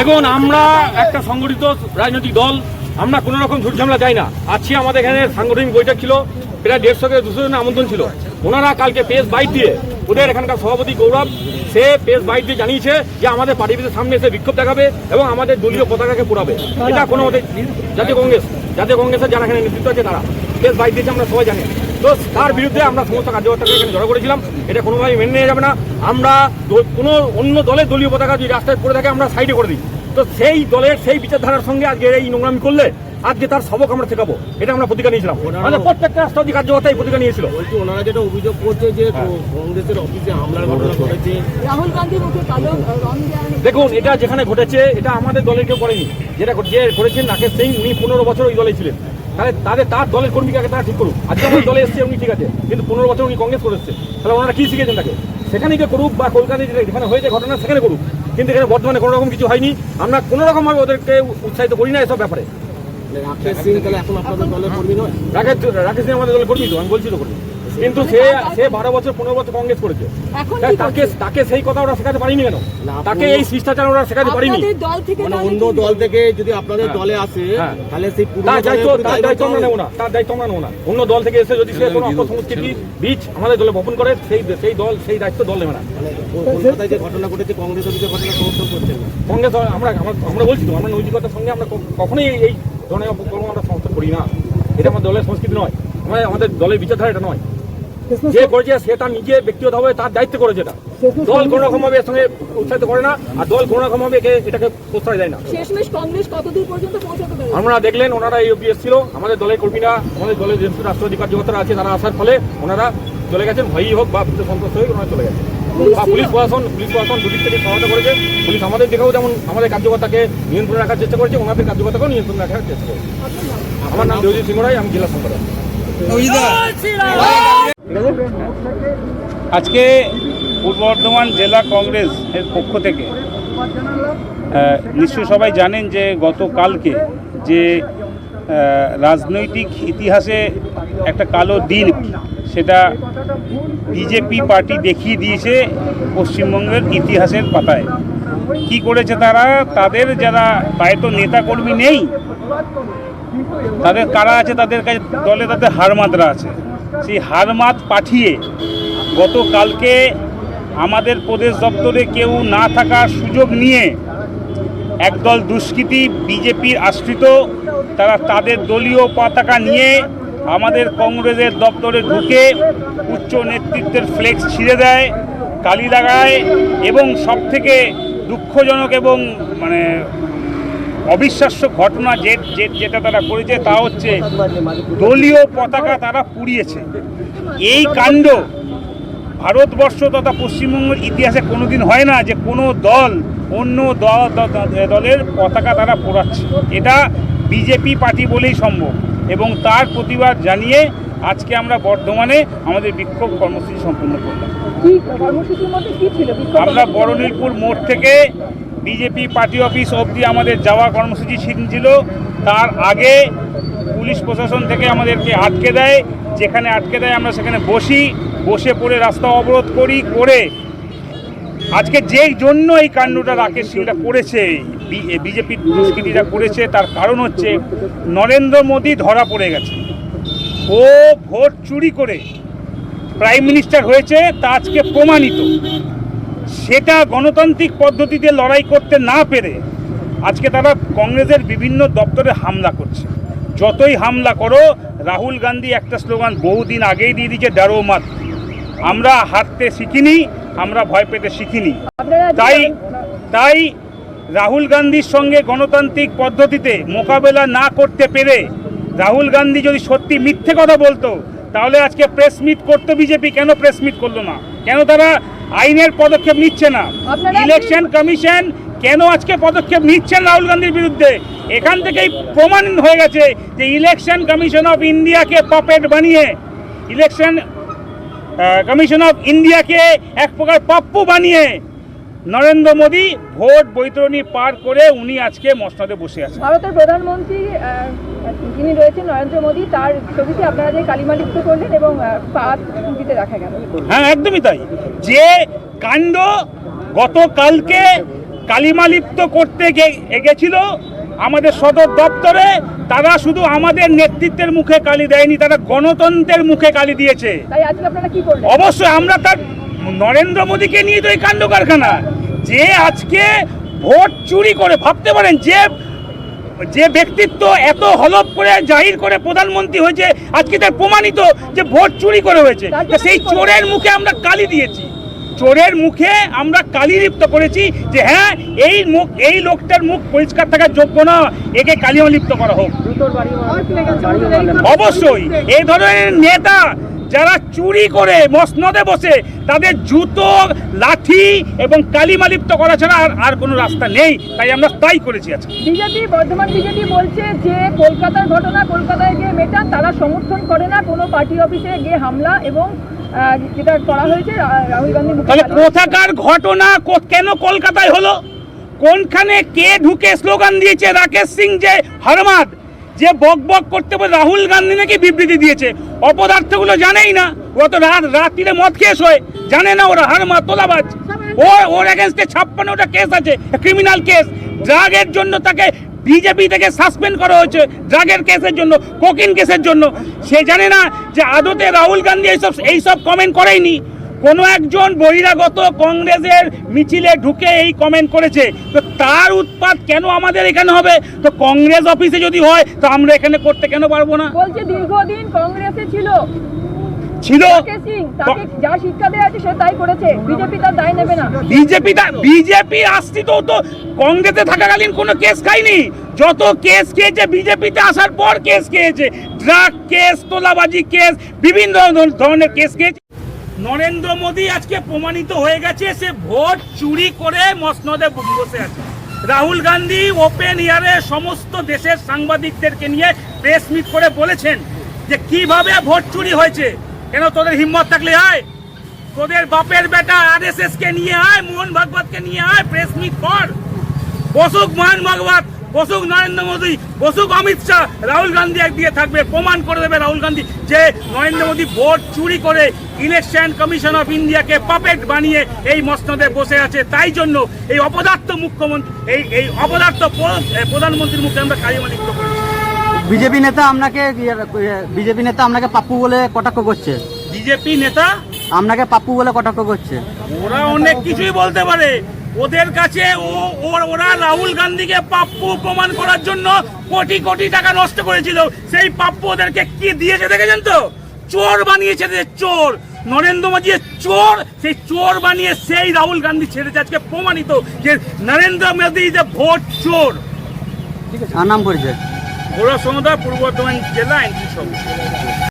দেখুন, আমরা একটা সংগঠিত রাজনৈতিক দল, আমরা কোনো রকম ঝুটঝামলা চাই না। আজকে আমাদের এখানে সাংগঠনিক বৈঠক ছিল, প্রায় দেড়শো থেকে দুশো জনের আমন্ত্রণ ছিল। ওনারা কালকে পেস বাইট দিয়ে, ওদের এখানকার সভাপতি গৌরব, সে পেস বাইট দিয়ে জানিয়েছে যে আমাদের পার্টি অফিসের সামনে এসে বিক্ষোভ দেখাবে এবং আমাদের দলীয় পতাকাকে পোড়াবে। এটা কোনো ওদের জাতীয় কংগ্রেস, জাতীয় কংগ্রেসের যারা এখানে নেতৃত্ব আছে তারা পেস বাইট দিয়েছে, আমরা সবাই জানি। তো তার বিরুদ্ধে আমরা সমস্ত কার্যকর্তাকে এখানে জড়ো করেছিলাম। এটা কোনোভাবে মেনে নেওয়া যাবে না। আমরা কোনো অন্য দলের দলীয় পতাকা যদি রাস্তায় পড়ে থাকে আমরা সাইডে করে দিই। তো সেই দলের সেই বিচারধারার সঙ্গে আজকে এই নোংরামি করলে আজকে তার সবক আমরা শেখাবো এটা আমরা প্রতিজ্ঞা নিয়েছিলাম। আমাদের প্রত্যেকটা রাষ্ট্রপতি কার্যকর্তা এই প্রতিজ্ঞা নিয়েছিল। বলছি ওনারা যেটা অভিযোগ করছে যে কংগ্রেসের অফিসে হামলার ঘটনা ঘটেছে। রাহুল গান্ধীর মুখে কালো দেখুন এটা যেখানে ঘটেছে এটা আমাদের দলের কেউ করেনি। যেটা যে করেছেন রাকেশ সিং উনি পনেরো বছর ওই দলে ছিলেন। তাহলে তাদের তার দলের কর্মীকে আগে তারা ঠিক করুক। আজকে আমার দলে এসছে উনি ঠিক আছে। কিন্তু পনেরো বছর উনি কংগ্রেস করে এসেছে তাহলে ওনারা কি শিখেছেন তাকে? সেখানে গিয়ে করুক বা কলকাতায় যেখানে হয়েছে ঘটনা সেখানে করুক। কিন্তু এখানে বর্তমানে কোনো রকম কিছু হয়নি। আমরা কোনো রকম ভাবে ওদেরকে উৎসাহিত করি না এসব ব্যাপারে। রাকেশ সিং তাহলে এখন আপনাদের দলের কর্মী নয়? রাকেশ রাকেশ সিং আমাদের দলের কর্মী তো আমি বলছি তো কর্মী। কিন্তু সে সে বারো বছর পনেরো বছর কংগ্রেস করেছে। কি তাকে তাকে সেই কথা ওরা শেখাতে পারিনি কেন? তাকে এই শিষ্টাচার ওরা শেখাতে পারিনি। মানে অন্য দল থেকে যদি আপনাদের হ্যাঁ। দলে আসে হ্যাঁ। তাহলে সেই তার দায়িত্ব তার দায়িত্ব আমরা নেব না। তার দায়িত্ব আমরা নেব না। অন্য দল থেকে এসে যদি সে কোনো অপসংস্কৃতি বীজ আমাদের দলে বপন করে সেই সেই দল সেই দায়িত্ব দল নেবে না। মানে কলকাতায় যে ঘটনা ঘটেছে কংগ্রেস ঘটনা সমর্থন করছেন না। কংগ্রেস আমরা আমরা আমরা বলছি তো আমরা নৈতিকতার সঙ্গে আমরা কখনোই এই- ধরনের অপকর্ম আমরা সমর্থন করি না। এটা আমার দলের সংস্কৃতি নয়। আমাদের আমাদের দলের বিচারধারা এটা নয়। যে করেছে সে তার নিজে ব্যক্তিগতভাবে তার দায়িত্ব করেছে এটা। দল কোনো রকম ভাবে এর সঙ্গে উৎসাহিত করে না আর দল কোনো রকম ভাবে এটাকে প্রশ্রয় দেয় না। শেষমেশ কংগ্রেস কতদূর পর্যন্ত পৌঁছাতে পারে? আমরা দেখলেন ওনারা এই অব্দি এসেছিল আমাদের দলের কর্মীরা আমাদের দলের যে রাষ্ট্রপতি কার্যকর্তারা আছে তারা আসার ফলে ওনারা চলে গেছেন ভয়ই হোক বা ভীত সন্ত্রস্ত হয়ে ওনারা চলে গেছেন। বা পুলিশ প্রশাসন পুলিশ প্রশাসন দুদিক থেকে সহায়তা করেছে পুলিশ আমাদের দিকেও যেমন আমাদের কার্যকর্তাকে নিয়ন্ত্রণে রাখার চেষ্টা করেছে ওনাদের কার্যকর্তাকেও নিয়ন্ত্রণে রাখার চেষ্টা করেছে। আমার নাম দেবজিৎ সিংহ রায় আমি জেলা সম্পাদক। আজকে পূর্ব বর্ধমান জেলা কংগ্রেস এর পক্ষ থেকে নিশ্চয় সবাই জানেন যে গতকালকে যে রাজনৈতিক ইতিহাসে একটা কালো দিন, সেটা বিজেপি পার্টি দেখিয়ে দিয়েছে পশ্চিমবঙ্গের ইতিহাসের পাতায়। কি করেছে তারা? তাদের যারা হয়তো নেতাকর্মী নেই, তাদের কারা আছে? তাদের কাছে দলে তাদের হারমাতরা আছে। সেই হারমাত পাঠিয়ে গতকালকে আমাদের প্রদেশ দপ্তরে কেউ না থাকার সুযোগ নিয়ে একদল দুষ্কৃতী বিজেপির আশ্রিত, তারা তাদের দলীয় পতাকা নিয়ে আমাদের কংগ্রেসের দপ্তরে ঢুকে উচ্চ নেতৃত্বের ফ্লেক্স ছিঁড়ে দেয় কালি লাগায় এবং সবথেকে দুঃখজনক এবং মানে অবিশ্বাস্য ঘটনা যে যেটা তারা করেছে তা হচ্ছে দলীয় পতাকা তারা পুড়িয়েছে। এই কাণ্ড ভারতবর্ষ তথা পশ্চিমবঙ্গের ইতিহাসে কোনোদিন হয় না যে কোনো দল অন্য দল দলের পতাকা তারা পোড়াচ্ছে। এটা বিজেপি পার্টি বলেই সম্ভব এবং তার প্রতিবাদ জানিয়ে আজকে আমরা বর্ধমানে আমাদের বিক্ষোভ কর্মসূচি সম্পূর্ণ করলাম। আমরা কর্মসূচির মোড় থেকে বিজেপি পার্টি অফিস অবধি আমাদের যাওয়া কর্মসূচি ছিল তার আগে পুলিশ প্রশাসন থেকে আমাদেরকে আটকে দেয়। যেখানে আটকে দেয়, আমরা সেখানে বসি। বসে পড়ে রাস্তা অবরোধ করি, করে আজকে যেই জন্য এই কাণ্ডটা রাকেশ সিংটা করেছে বিজেপি দুষ্কৃতীরা করেছে, তার কারণ হচ্ছে নরেন্দ্র মোদী ধরা পড়ে গেছে। ও ভোট চুরি করে প্রাইম মিনিস্টার হয়েছে, তা আজকে প্রমাণিত। সেটা গণতান্ত্রিক পদ্ধতিতে লড়াই করতে না পেরে আজকে তারা কংগ্রেসের বিভিন্ন দপ্তরে হামলা করছে। যতই হামলা করো রাহুল গান্ধী একটা স্লোগান বহুদিন আগেই দিয়ে দিয়েছে ডারো মাত। আমরা হারতে শিখিনি আমরা ভয় পেতে শিখিনি। তাই তাই রাহুল গান্ধীর সঙ্গে গণতান্ত্রিক পদ্ধতিতে মোকাবেলা না করতে পেরে রাহুল গান্ধী যদি সত্যি মিথ্যে কথা বলতো তাহলে আজকে প্রেস মিট করতো বিজেপি কেন প্রেস মিট করল না? কেন তারা আইনের পদক্ষেপ নিচ্ছে না। ইলেকশন কমিশন কেন আজকে পদক্ষেপ নিচ্ছেন রাহুল গান্ধীর বিরুদ্ধে? এখান থেকেই প্রমাণ হয়ে গেছে যে ইলেকশন কমিশন অফ ইন্ডিয়াকে পপেট বানিয়ে ইলেকশন কমিশন অফ ইন্ডিয়াকে এক প্রকার পাপ্পু বানিয়ে নরেন্দ্র মোদী ভোট বৈতরণী পার করে উনি আজকে মসনদে বসে আছেন। ভারতের প্রধানমন্ত্রী যিনি রয়েছেন নরেন্দ্র মোদী তার ছবিতে আপনারা যে কালিমালিপ্ত করলেন এবং পাত দিতে দেখা গেল। হ্যাঁ একদমই তাই। যে কাণ্ড গতকালকে কালিমালিপ্ত করতে গেছিল আমাদের সদর দপ্তরে তারা শুধু আমাদের নেতৃত্বের মুখে কালি দেয়নি তারা গণতন্ত্রের মুখে কালি দিয়েছে। অবশ্যই আমরা তার নরেন্দ্র মোদীকে নিয়ে তো এই কাণ্ড কারখানা। যে আজকে ভোট চুরি করে ভাবতে পারেন যে যে ব্যক্তিত্ব এত হলপ করে জাহির করে প্রধানমন্ত্রী হয়েছে আজকে তার প্রমাণিত যে ভোট চুরি করে হয়েছে। সেই চোরের মুখে আমরা কালি দিয়েছি। চোরের মুখে আমরা কালি লিপ্ত করেছি যে হ্যাঁ এই মুখ এই লোকটার মুখ পরিষ্কার থাকার যোগ্য না একে কালিমা লিপ্ত করা হোক। অবশ্যই এই ধরনের নেতা যারা চুরি করে মসনদে বসে তাদের জুতো লাঠি এবং কালিমালিপ্ত করা ছাড়া আর আর কোনো রাস্তা নেই। তাই আমরা তাই করেছি আজকে। বিজেপি বর্ধমান বিজেপি বলছে যে কলকাতার ঘটনা কলকাতায় গিয়ে মেটান তারা সমর্থন করে না। কোনো পার্টি অফিসে গিয়ে হামলা এবং যেটা করা হয়েছে রাহুল গান্ধী তাহলে কোথাকার ঘটনা কো- কেন কলকাতায় হলো? কোনখানে কে ঢুকে স্লোগান দিয়েছে রাকেশ সিং যে হরমাদ? যে বক বক করতে বলে রাহুল গান্ধী নাকি বিবৃতি দিয়েছে। অপদার্থগুলো জানেই না। ও তো রাত রাত্রিরে মদ খেয়ে হয় জানে না ওরা হারমাদ তোলাবাজ। ওর ওর এগেনস্টে ছাপ্পান্নটা কেস আছে ক্রিমিনাল কেস ড্রাগের জন্য তাকে বিজেপি থেকে সাসপেন্ড করা হয়েছে ড্রাগের কেসের জন্য কোকিন কেসের জন্য। সে জানে না যে আদতে রাহুল গান্ধী এইসব এইসব কমেন্ট করেইনি। কোনো একজন বহিরাগত কংগ্রেসের মিছিলে ঢুকে এই কমেন্ট করেছে। তো তার উৎপাত কেন আমাদের এখানে হবে? তো কংগ্রেস অফিসে যদি হয় তো আমরা এখানে করতে কেন পারব না? বলছে দীর্ঘদিন কংগ্রেসে ছিল। ছিল? তাকে যা শিক্ষা দেওয়া আছে সে তাই করেছে। বিজেপি তার দায় নেবে না। বিজেপি তো কংগ্রেসে থাকাকালীন কোনো কেস খায়নি। যত কেস খেয়েছে বিজেপিতে আসার পর কেস খেয়েছে। ড্রাগ কেস তোলাবাজি কেস বিভিন্ন ধর- ধরনের কেস খেয়েছে। নরেন্দ্র মোদী আজকে প্রমাণিত হয়ে গেছে, সে ভোট চুরি করে মসনদে বসে আছে। রাহুল গান্ধী ওপেন ইয়ারে সমস্ত দেশের সাংবাদিকদেরকে নিয়ে প্রেস মিট করে বলেছেন যে কীভাবে ভোট চুরি হয়েছে। কেন তোদের হিম্মত থাকলে হয় তোদের বাপের বেটা আরএসএস কে নিয়ে আয়, মোহন ভাগবতকে নিয়ে আয়, প্রেস মিট কর। বসুক মোহন ভাগবত। বসুক নরেন্দ্র মোদী বসুক অমিত শাহ রাহুল গান্ধী একদিকে থাকবে প্রমাণ করে দেবে রাহুল গান্ধী যে নরেন্দ্র মোদী ভোট চুরি করে ইলেকশন কমিশন অফ ইন্ডিয়াকে পাপেট বানিয়ে এই মসনদে বসে আছে। তাই জন্য এই অপদার্থ মুখ্যমন্ত্রী এই এই অপদার্থ প্রধানমন্ত্রীর মুখে আমরা কালিমালিপ্ত করেছি। বিজেপি নেতা আপনাকে বিজেপি নেতা আপনাকে পাপ্পু বলে কটাক্ষ করছে? বিজেপি নেতা? আপনাকে পাপ্পু বলে কটাক্ষ করছে? ওরা অনেক কিছুই বলতে পারে। ওদের কাছে ও ওর- রাহুল গান্ধীকে পাপ্পু প্রমাণ করার জন্য কোটি কোটি টাকা নষ্ট করেছিল। সেই পাপ্পু ওদেরকে কি দিয়েছে দেখেছেন তো? চোর বানিয়েছে চোর। নরেন্দ্র মোদী চোর সেই চোর বানিয়ে সেই রাহুল গান্ধী ছেড়েছে। আজকে প্রমাণিত যে নরেন্দ্র মোদী যে ভোট চোর। আর নাম পরিচয়। ঘোড়া সমুদায় পূর্ব বর্ধমান জেলা এনটি সব